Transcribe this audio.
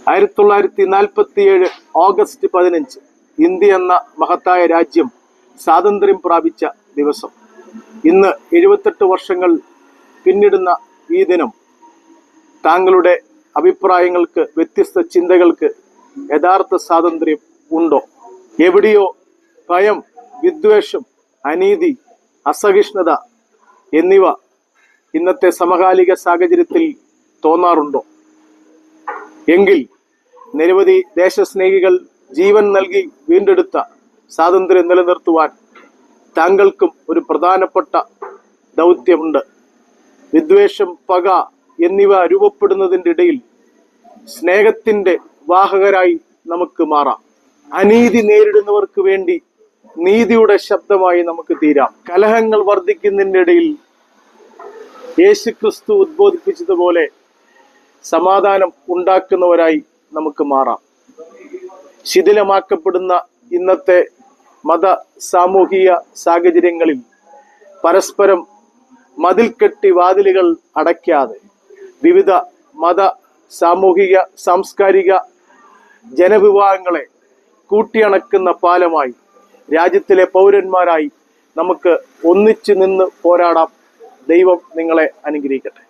ആയിരത്തി തൊള്ളായിരത്തി നാൽപ്പത്തിയേഴ് ഓഗസ്റ്റ് പതിനഞ്ച് ഇന്ത്യ എന്ന മഹത്തായ രാജ്യം സ്വാതന്ത്ര്യം പ്രാപിച്ച ദിവസം. ഇന്ന് എഴുപത്തെട്ട് വർഷങ്ങൾ പിന്നിടുന്ന ഈ ദിനം താങ്കളുടെ അഭിപ്രായങ്ങൾക്ക് വ്യത്യസ്ത ചിന്തകൾക്ക് യഥാർത്ഥ സ്വാതന്ത്ര്യം ഉണ്ടോ? എവിടെയോ ഭയം വിദ്വേഷം അനീതി അസഹിഷ്ണുത എന്നിവ ഇന്നത്തെ സമകാലിക സാഹചര്യത്തിൽ തോന്നാറുണ്ടോ? എങ്കിൽ നിരവധി ദേശസ്നേഹികൾ ജീവൻ നൽകി വീണ്ടെടുത്ത സ്വാതന്ത്ര്യം നിലനിർത്തുവാൻ താങ്കൾക്കും ഒരു പ്രധാനപ്പെട്ട ദൗത്യമുണ്ട്. വിദ്വേഷം പക എന്നിവ രൂപപ്പെടുന്നതിന്റെ ഇടയിൽ സ്നേഹത്തിന്റെ വാഹകരായി നമുക്ക് മാറാം. അനീതി നേരിടുന്നവർക്ക് വേണ്ടി നീതിയുടെ ശബ്ദമായി നമുക്ക് തീരാം. കലഹങ്ങൾ വർദ്ധിക്കുന്നതിന്റെ ഇടയിൽ യേശുക്രിസ്തു ഉദ്ബോധിപ്പിച്ചതുപോലെ സമാധാനം ഉണ്ടാക്കുന്നവരായി നമുക്ക് മാറാം. ശിഥിലമാക്കപ്പെടുന്ന ഇന്നത്തെ മത സാമൂഹിക സാഹചര്യങ്ങളിൽ പരസ്പരം മതിൽ കെട്ടി വാതിലുകൾ അടയ്ക്കാതെ വിവിധ മത സാമൂഹിക സാംസ്കാരിക ജനവിഭാഗങ്ങളെ കൂട്ടിയണക്കുന്ന പാലമായി രാജ്യത്തിലെ പൗരന്മാരായി നമുക്ക് ഒന്നിച്ചു നിന്ന് പോരാടാം. ദൈവം നിങ്ങളെ അനുഗ്രഹിക്കട്ടെ.